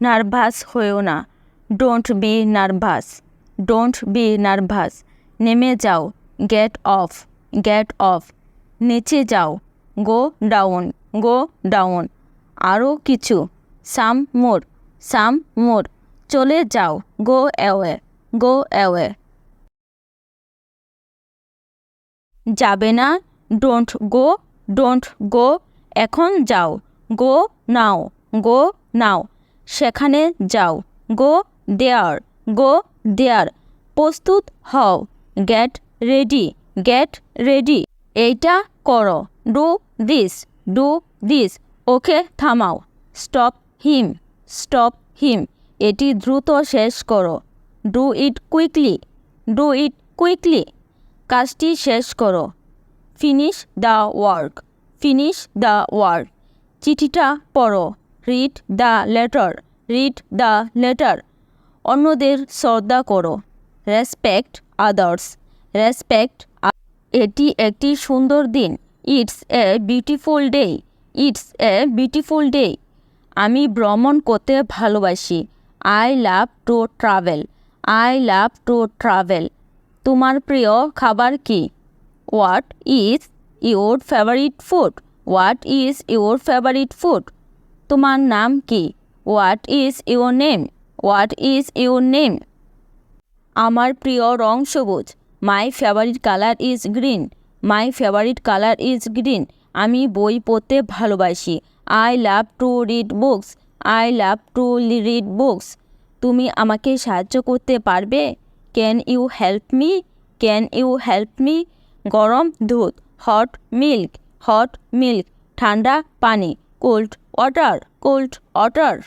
Nervous হয়েও না। Don't be nervous. Don't be nervous. নেমে যাও। Get off. Get off. নিচে যাও। Go down. Go down. আরও কিছু। Some more. Some more. চলে যাও। Go away. Go away. যাবে না। Don't go. Don't go. এখন যাও। গো নাও। গো নাও। সেখানে যাও। গো দেয়ার গো দেয়ার। প্রস্তুত হও। Get ready get ready. এইটা করো। Do this do this. Okay, থামাও। Stop him stop him. এটি দ্রুত শেষ করো। Do it quickly, do it quickly. কাজটি শেষ করো। Finish the work, finish the work. চিঠিটা পড়ো। Read the letter read the letter অন্যদের শ্রদ্ধা করো। রেসপেক্ট আদার্স রেসপেক্ট এটি একটি সুন্দর দিন। It's a beautiful day it's a beautiful day আমি ভ্রমণ করতে ভালোবাসি। I love to travel I love to travel তোমার প্রিয় খাবার কি? What is your favourite food what is your favourite food তোমার নাম কি? What is your name what is your name আমার প্রিয় রং সবুজ। My favourite colour is green my favourite colour is green আমি বই পড়তে ভালোবাসি। I love to read books I love to read books তুমি আমাকে সাহায্য করতে পারবে? Can you help me can you help me গরম দুধ। হট মিল্ক হট মিল্ক ঠান্ডা পানি। Cold water cold water